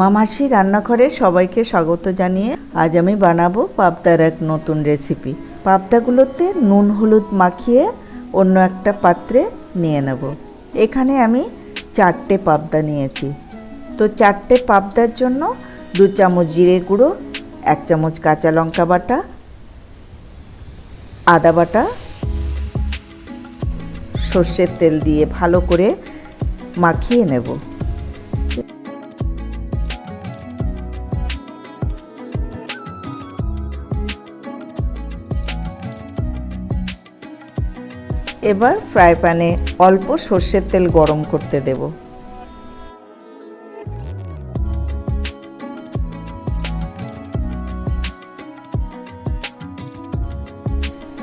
মামাসি রান্নাঘরে সবাইকে স্বাগত জানিয়ে আজ আমি বানাবো পাবদার এক নতুন রেসিপি পাবদাগুলোতে নুন হলুদ মাখিয়ে অন্য একটা পাত্রে নিয়ে নেব। এখানে আমি চারটে পাবদা নিয়েছি। তো চারটে পাবদার জন্য দু চামচ জিরে গুঁড়ো, এক চামচ কাঁচা লঙ্কা বাটা, আদা বাটা, সর্ষের তেল দিয়ে ভালো করে মাখিয়ে নেব। এবার ফ্রাই প্যানে অল্প সর্ষের তেল গরম করতে দেব।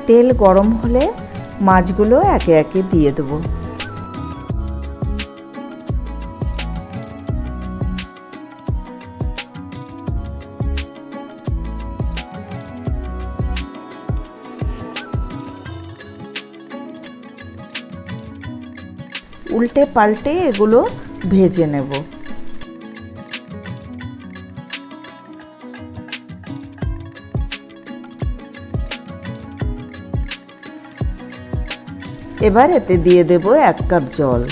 তেল গরম হলে মাছগুলো একে একে দিয়ে দেবো। উল্টে পাল্টে এগুলো ভেজে নেব। এবার এতে দিয়ে দেব এক কাপ জল।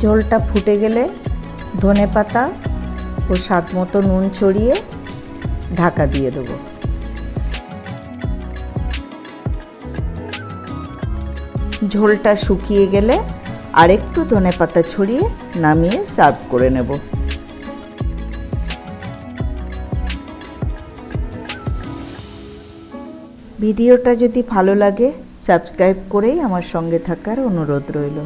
জলটা ফুটে গেলে ধনে পাতা ও স্বাদ মতো নুন ছড়িয়ে ঢাকা দিয়ে দেবো। ঝোলটা শুকিয়ে গেলে আরেকটু ধনে পাতা ছড়িয়ে নামিয়ে সার্ভ করে নেব। ভিডিওটা যদি ভালো লাগে, সাবস্ক্রাইব করেই আমার সঙ্গে থাকার অনুরোধ রইল।